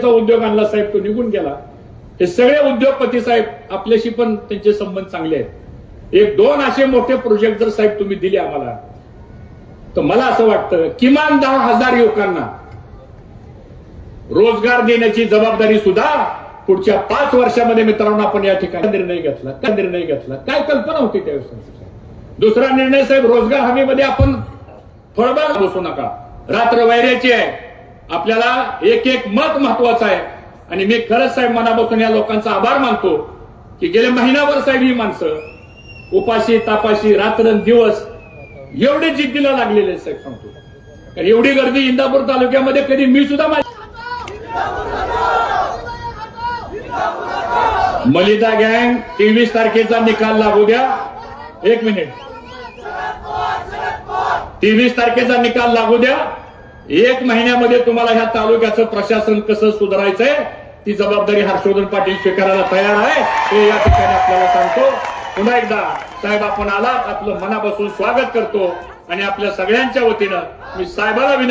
चा उद्योग आणला साहेब तो निघून गेला. हे सगळे उद्योगपती साहेब आपल्याशी पण त्यांचे संबंध चांगले आहेत. एक दोन असे मोठे प्रोजेक्ट जर साहेब तुम्ही दिले आम्हाला तर मला असं वाटतं किमान दहा हजार युवकांना रोजगार देण्याची जबाबदारी सुद्धा पुढच्या पाच वर्षामध्ये मित्रांनो आपण या ठिकाणी निर्णय घेतला. काय निर्णय घेतला? काय कल्पना होती त्यावेळेस दुसरा निर्णय साहेब रोजगार हमीमध्ये आपण फळबाग बसू नका. रात्र वैऱ्याची आहे. आपल्याला एक एक मत महत्वाचं आहे. आणि मी खरंच साहेब मनापासून या लोकांचा आभार मानतो की गेले महिनाभर साहेब ही माणसं उपाशी तापाशी रात्र दिवस एवढे जिद्दीला लागलेले साहेब सांगतो. कारण एवढी गर्दी इंदापूर तालुक्यामध्ये कधी मी सुद्धा मलिदा गँग तेवीस तारखेचा निकाल लागू द्या. एक मिनिट. तेवीस तारखेचा निकाल लागू द्या. एक महिन्यामध्ये तुम्हाला ह्या तालुक्याचं प्रशासन कसं सुधारायचंय ती जबाबदारी हर्षवर्धन पाटील स्वीकारायला तयार आहे. हे या ठिकाणी आपल्याला सांगतो. पुन्हा एकदा साहेब आपण आलात. आपलं मनापासून स्वागत करतो. आणि आपल्या सगळ्यांच्या वतीनं मी साहेबाला विनंती